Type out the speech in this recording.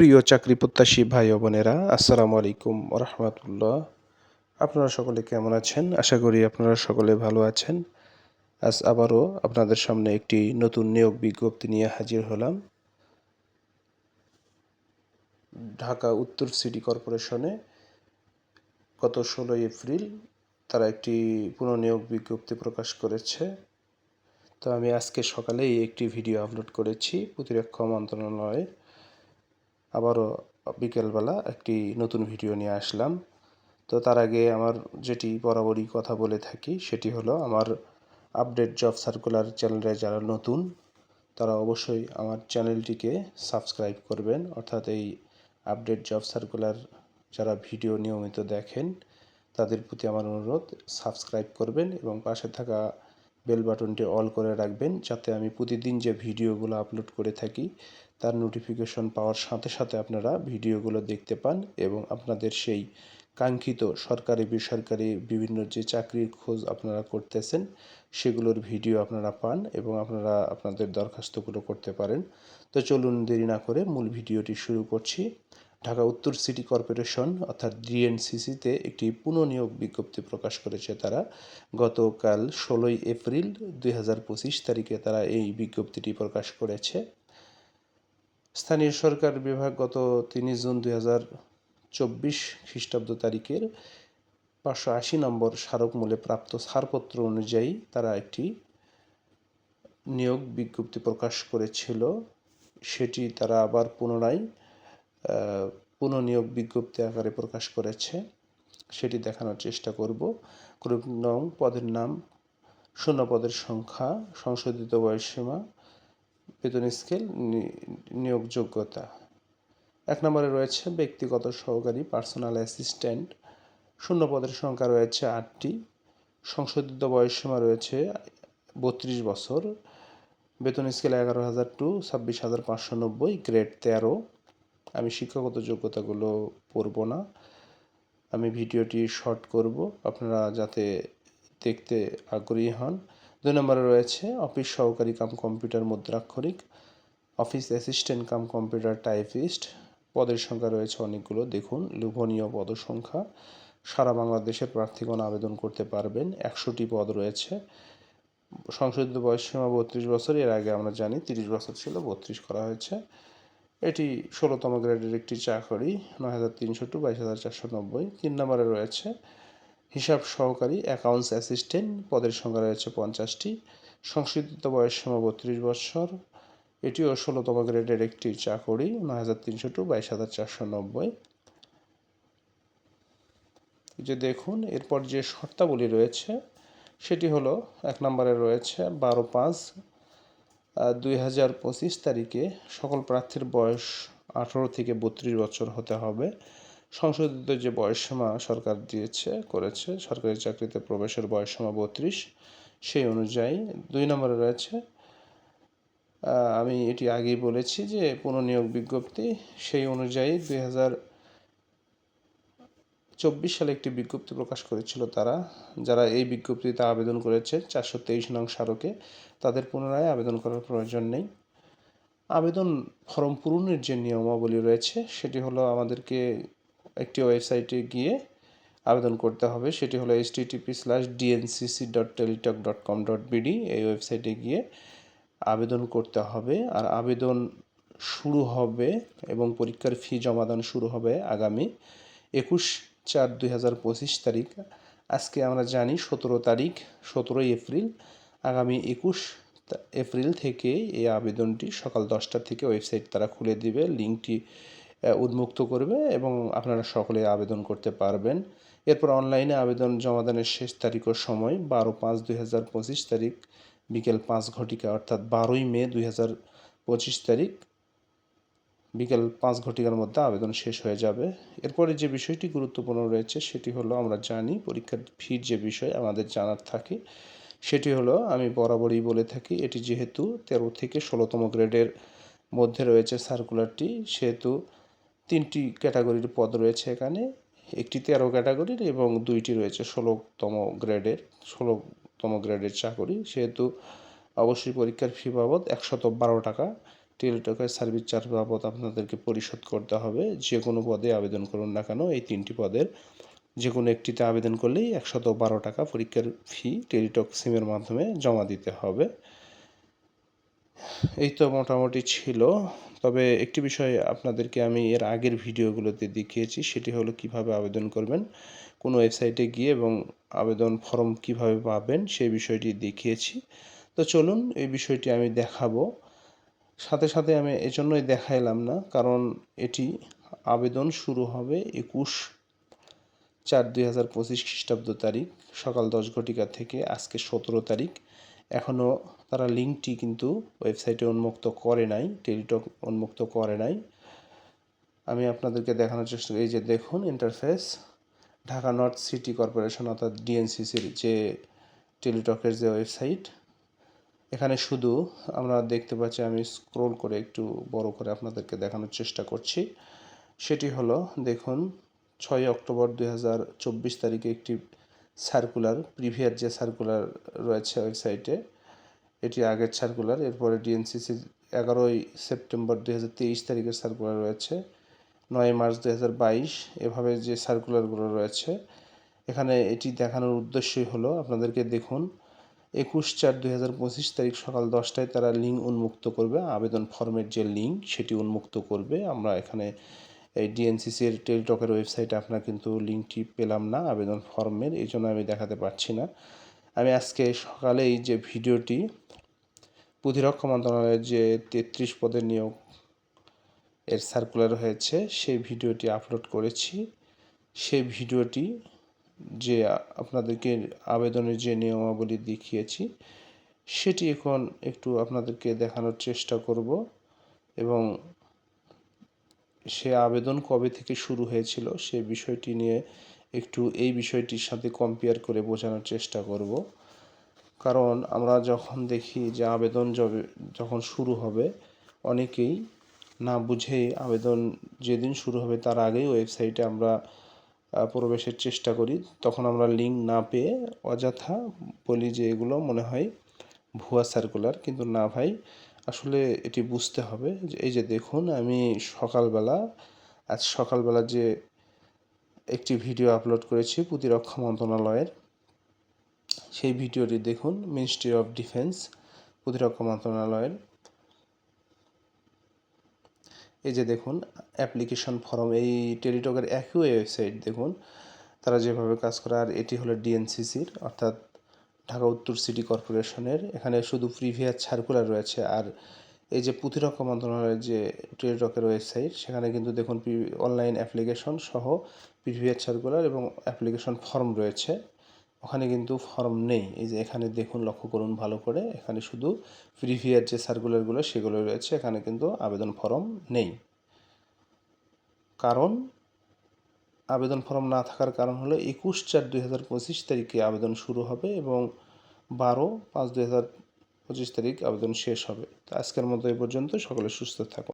প্রিয় চাকরি প্রত্যাশী ভাই বোনেরা, আসসালামু আলাইকুম রহমতুল্লাহ আপনারা সকলে কেমন আছেন? আশা করি আপনারা সকলে ভালো আছেন। আজ আবারও আপনাদের সামনে একটি নতুন নিয়োগ বিজ্ঞপ্তি নিয়ে হাজির হলাম। ঢাকা উত্তর সিটি কর্পোরেশনে গত ষোলোই এপ্রিল তারা একটি পুনঃনিয়োগ বিজ্ঞপ্তি প্রকাশ করেছে। তো আমি আজকে সকালেই একটি ভিডিও আপলোড করেছি প্রতিরক্ষা মন্ত্রণালয়ে। আবারও বিকেলবেলা একটি নতুন ভিডিও নিয়ে আসলাম। তো তার আগে আমার যেটি বরাবরই কথা বলে থাকি, সেটি হলো আমার আপডেট জব সার্কুলার চ্যানেলে যারা নতুন, তারা অবশ্যই আমার চ্যানেলটিকে সাবস্ক্রাইব করবেন। অর্থাৎ এই আপডেট জব সার্কুলার যারা ভিডিও নিয়মিত দেখেন, তাদের প্রতি আমার অনুরোধ, সাবস্ক্রাইব করবেন এবং পাশে থাকা বেল বাটনটি অল করে রাখবেন, যাতে আমি প্রতিদিন যে ভিডিওগুলো আপলোড করে থাকি তার নোটিফিকেশন পাওয়ার সাথে সাথে আপনারা ভিডিওগুলো দেখতে পান এবং আপনাদের সেই কাঙ্ক্ষিত সরকারি, বেসরকারি বিভিন্ন যে চাকরির খোঁজ আপনারা করতেছেন, সেগুলোর ভিডিও আপনারা পান এবং আপনারা আপনাদের দরখাস্তগুলো করতে পারেন। তো চলুন দেরি না করে মূল ভিডিওটি শুরু করছি। ঢাকা উত্তর সিটি কর্পোরেশন অর্থাৎ ডিএনসিসিতে একটি পুনঃনিয়োগ বিজ্ঞপ্তি প্রকাশ করেছে তারা। গতকাল ষোলোই এপ্রিল দুই হাজার পঁচিশ তারিখে তারা এই বিজ্ঞপ্তিটি প্রকাশ করেছে। স্থানীয় সরকার বিভাগ গত তিন জুন দুই হাজার চব্বিশ খ্রিস্টাব্দ তারিখের পাঁচশো আশি নম্বর স্মারক মূল্যে প্রাপ্ত ছাড়পত্র অনুযায়ী তারা একটি নিয়োগ বিজ্ঞপ্তি প্রকাশ করেছিল। সেটি তারা আবার পুনরায় পুনঃনিয়োগ বিজ্ঞপ্তি আকারে প্রকাশ করেছে। সেটি দেখানোর চেষ্টা করব। গ্রুপ নং পদের নাম, শূন্য পদের সংখ্যা, সংশোধিত বয়সীমা বেতন স্কেল নিয়োগযোগ্যতা। এক নম্বরে রয়েছে ব্যক্তিগত সহকারী পার্সোনাল অ্যাসিস্ট্যান্ট। শূন্য পদের সংখ্যা রয়েছে আটটি। সংশোধিত বয়সসীমা রয়েছে বত্রিশ বছর। বেতন স্কেল এগারো হাজার টু ছাব্বিশ হাজার পাঁচশো নব্বই, গ্রেড তেরো। আমি শিক্ষাগত যোগ্যতাগুলো পড়ব না। আমি ভিডিওটি শর্ট করব। আপনারা যাতে দেখতে আগ্রহী হন। দুই নম্বরে রয়েছে অফিস সহকারী cum computer মুদ্রাক্ষরিক, office assistant cum computer typist, পদের সংখ্যা রয়েছে অনেকগুলো। দেখুন, লোভনীয় পদ সংখ্যা। সারা বাংলাদেশের প্রার্থীগণ আবেদন করতে পারবেন। একশোটি পদ রয়েছে। সংশোধিত বয়স সীমা বত্রিশ বছর। এর আগে আমরা জানি তিরিশ বছর ছিল, বত্রিশ করা হয়েছে। এটি ষোলোতম গ্রেডের একটি চাকরি, নয় হাজার তিনশো টু বাইশ হাজার চারশো নব্বই। তিন নম্বরে রয়েছে হিসাব সহকারী অ্যাকাউন্টস অ্যাসিস্ট্যান্ট পদের সংখ্যা রয়েছে পঞ্চাশটি। সংশোধিত বয়স সীমা বত্রিশ বছর। এটিও ষোলোতম গ্রেডের একটি চাকরি, নয় হাজার তিনশো টু বাইশ হাজার চারশো নব্বই। যে দেখুন, এরপর যে শর্তাবলী রয়েছে, সেটি হলো, এক নম্বরে রয়েছে বারো পাঁচ দুই হাজার পঁচিশ তারিখে সকল প্রার্থীর বয়স আঠারো থেকে বত্রিশ বছর হতে হবে। সংশোধিত যে বয়সসীমা সরকার দিয়েছে, করেছে, সরকারি চাকরিতে প্রবেশের বয়সসীমা বত্রিশ, সেই অনুযায়ী দুই নম্বরে রয়েছে আমি এটি আগেই বলেছি যে পুনঃনিয়োগ বিজ্ঞপ্তি, সেই অনুযায়ী দুই হাজার চব্বিশ সালে একটি বিজ্ঞপ্তি প্রকাশ করেছিল তারা, যারা এই বিজ্ঞপ্তিতে আবেদন করেছে, চারশো তেইশ নং স্মারকে, তাদের পুনরায় আবেদন করার প্রয়োজন নেই। আবেদন ফর্ম পূরণের যে নিয়মাবলী রয়েছে, সেটি হলো আমাদেরকে একটি ওয়েবসাইটে গিয়ে আবেদন করতে হবে। সেটি হলো H TP slash DNCC dot Teletalk dot com dot BD এই ওয়েবসাইটে গিয়ে আবেদন করতে হবে। আর আবেদন শুরু হবে এবং পরীক্ষার ফি জমাদান শুরু হবে আগামী একুশ চার দুই হাজার পঁচিশ তারিখ। আজকে আমরা জানি সতেরো তারিখ, সতেরোই এপ্রিল। আগামী একুশ এপ্রিল থেকে এই আবেদনটি সকাল দশটা থেকে ওয়েবসাইট তারা খুলে দিবে। লিঙ্কটি উন্মুক্ত করবে এবং আপনারা সকলে আবেদন করতে পারবেন। এরপর অনলাইনে আবেদন জমাদানের শেষ তারিখ ও সময় বারো পাঁচ দুই হাজার পঁচিশ তারিখ, বিকেল পাঁচ ঘটিকা, অর্থাৎ বারোই মে দুই হাজার পঁচিশ তারিখ, বিকেল পাঁচ ঘটিকার মধ্যে আবেদন শেষ হয়ে যাবে। এরপরে যে বিষয়টি গুরুত্বপূর্ণ রয়েছে সেটি হলো আমরা জানি, পরীক্ষার ফির যে বিষয় আমাদের জানার থাকে, সেটি হলো আমি বরাবরই বলে থাকি, এটি যেহেতু তেরো থেকে ষোলোতম গ্রেডের মধ্যে রয়েছে সার্কুলারটি সেহেতু তিনটি ক্যাটাগরির পদ রয়েছে এখানে। একটি তেরো ক্যাটাগরির এবং দুইটি রয়েছে ষোলোতম গ্রেডের ষোলোতম গ্রেডের চাকরি। সেহেতু অবশ্যই পরীক্ষার ফি বাবদ একশত বারো টাকা। টেলিটকের সার্ভিস চার্জ বাবদ আপনাদেরকে পরিশোধ করতে হবে। যে কোনো পদে আবেদন করুন না কেন, এই তিনটি পদের যে কোনো একটিতে আবেদন করলেই একশত বারো টাকা পরীক্ষার ফি টেলিটক সিমের মাধ্যমে জমা দিতে হবে। এই তো মোটামুটি ছিল তবে একটি বিষয় আপনাদেরকে আমি এর আগের ভিডিওগুলোতে দেখিয়েছি, সেটি হলো কীভাবে আবেদন করবেন, কোনো ওয়েবসাইটে গিয়ে এবং আবেদন ফর্ম কীভাবে পাবেন সেই বিষয়টি দেখিয়েছি। তো চলুন এই বিষয়টি আমি দেখাবো। সাথে সাথে আমি এজন্যই দেখাইলাম না, কারণ এটি আবেদন শুরু হবে একুশ চার দুই হাজার পঁচিশ খ্রিস্টাব্দ তারিখ, সকাল দশ ঘটিকা থেকে আজকে সতেরো তারিখ। এখনও তারা লিঙ্কটি কিন্তু ওয়েবসাইটে উন্মুক্ত করে নাই, টেলিটক উন্মুক্ত করে নাই। আমি আপনাদেরকে দেখানোর চেষ্টা এই যে দেখুন interface Dhaka north city corporation অর্থাৎ ডিএনসিসির যে টেলিটকের যে ওয়েবসাইট, এখানে শুধু আমরা দেখতে পাচ্ছি, আমি স্ক্রোল করে একটু বড় করে আপনাদেরকে দেখানোর চেষ্টা করছি। সেটি হলো, দেখুন, ছয় অক্টোবর দুই হাজার চব্বিশ তারিখে একটি সার্কুলার প্রিভিয়ার যে সার্কুলার রয়েছে ওয়েবসাইটে, এটি আগের সার্কুলার, এরপরে ডিএনসিসি এগারোই সেপ্টেম্বর দুই হাজার তেইশ তারিখের সার্কুলার রয়েছে, নয় মার্চ দুই হাজার বাইশ, এভাবে যে সার্কুলারগুলো রয়েছে, এখানে এটি দেখানোর উদ্দেশ্যই হলো আপনাদেরকে দেখুন, একুশ চার দুই হাজার পঁচিশ তারিখ সকাল দশটায় তারা লিঙ্ক উন্মুক্ত করবে, আবেদন ফর্মের যে লিঙ্ক সেটি উন্মুক্ত করবে, আমরা এখানে এই ডিএনসিসির টেলিটকের ওয়েবসাইটে আপনার কিন্তু লিঙ্কটি পেলাম না, আবেদন ফর্মের এই জন্য আমি দেখাতে পারছি না। আমি আজকে সকালে এই যে ভিডিওটি, প্রতিরক্ষা মন্ত্রণালয়ের যে তেত্রিশ পদের নিয়োগ এর সার্কুলার হয়েছে, সেই ভিডিওটি আপলোড করেছি। সেই ভিডিওটি যে আপনাদেরকে আবেদনের যে নিয়মাবলী দেখিয়েছি, সেটি এখন একটু আপনাদেরকে দেখানোর চেষ্টা করব এবং সে আবেদন কবে থেকে শুরু হয়েছিল সে বিষয়টি নিয়ে একটু এই বিষয়টির সাথে কম্পেয়ার করে বোঝানোর চেষ্টা করব। কারণ আমরা যখন দেখি যে আবেদন যখন শুরু হবে, অনেকেই না বুঝেই আবেদন যেদিন শুরু হবে তার আগেই ওয়েবসাইটে আমরা প্রবেশের চেষ্টা করি। তখন আমরা লিঙ্ক না পেয়ে অযথা বলি যে এগুলো মনে হয় ভুয়া সার্কুলার কিন্তু না ভাই আসলে এটি বুঝতে হবে যে এই যে দেখুন, আমি সকালবেলা, আজ সকালবেলা যে একটি ভিডিও আপলোড করেছি প্রতিরক্ষা মন্ত্রণালয়ের, সেই ভিডিওটি দেখুন মিনিস্ট্রি অফ ডিফেন্স প্রতিরক্ষা মন্ত্রণালয়ের। এই যে দেখুন অ্যাপ্লিকেশন ফর্ম এই টেলিটকের একই ওয়েবসাইট দেখুন, তারা যেভাবে কাজ করে, আর এটি হলো ডিএনসিসির অর্থাৎ ঢাকা উত্তর সিটি কর্পোরেশনের। এখানে শুধু প্রিভিয়াস সার্কুলার রয়েছে আর এই যে প্রতিরক্ষা মন্ত্রণালয়ের যে টেলিটকের ওয়েবসাইট, সেখানে কিন্তু দেখুন অনলাইন অ্যাপ্লিকেশন সহ প্রিভিয়াস সার্কুলার এবং অ্যাপ্লিকেশন ফর্ম রয়েছে। ওখানে কিন্তু ফর্ম নেই। এই যে এখানে দেখুন, লক্ষ্য করুন ভালো করে। এখানে শুধু প্রিভিয়ার যে সার্কুলারগুলো, সেগুলো রয়েছে। এখানে কিন্তু আবেদন ফর্ম নেই। কারণ আবেদন ফর্ম না থাকার কারণ হলো একুশ চার দুই হাজার পঁচিশ তারিখে আবেদন শুরু হবে এবং বারো পাঁচ দুই হাজার পঁচিশ তারিখ আবেদন শেষ হবে। তো আজকের মতো এই পর্যন্ত। সকলে সুস্থ থাকুন।